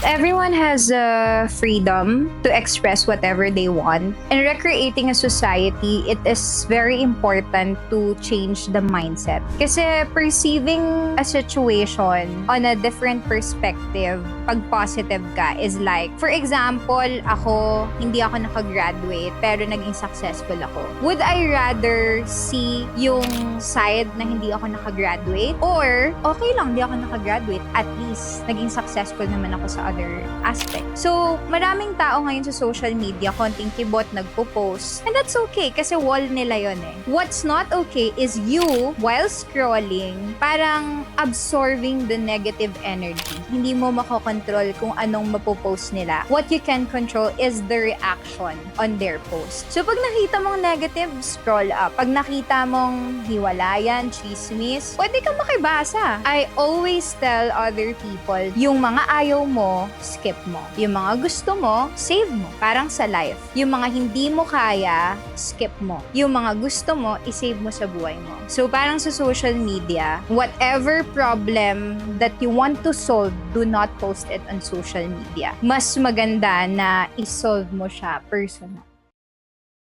Everyone has a freedom to express whatever they want. In recreating a society, it is very important to change the mindset. Kasi perceiving a situation on a different perspective, pag positive ka, is like, for example, ako, hindi ako nakagraduate, pero naging successful ako. Would I rather see yung side na hindi ako nakagraduate? Or, okay lang, hindi ako nakagraduate, at least, naging successful naman ako sa other aspect. So, maraming tao ngayon sa social media, konting kibot, nagpo-post. And that's okay, kasi wall nila yon eh. What's not okay is you, while scrolling, parang absorbing the negative energy. Hindi mo makokontrol kung anong mapopost nila. What you can control is the reaction on their post. So, pag nakita mong negative, scroll up. Pag nakita mong hiwalayan, chismis, pwede kang makibasa. I always tell other people, yung mga ayaw skip mo. Yung mga gusto mo, save mo. Parang sa life. Yung mga hindi mo kaya, skip mo. Yung mga gusto mo, isave mo sa buhay mo. So parang sa social media, whatever problem that you want to solve, do not post it on social media. Mas maganda na isolve mo siya personal.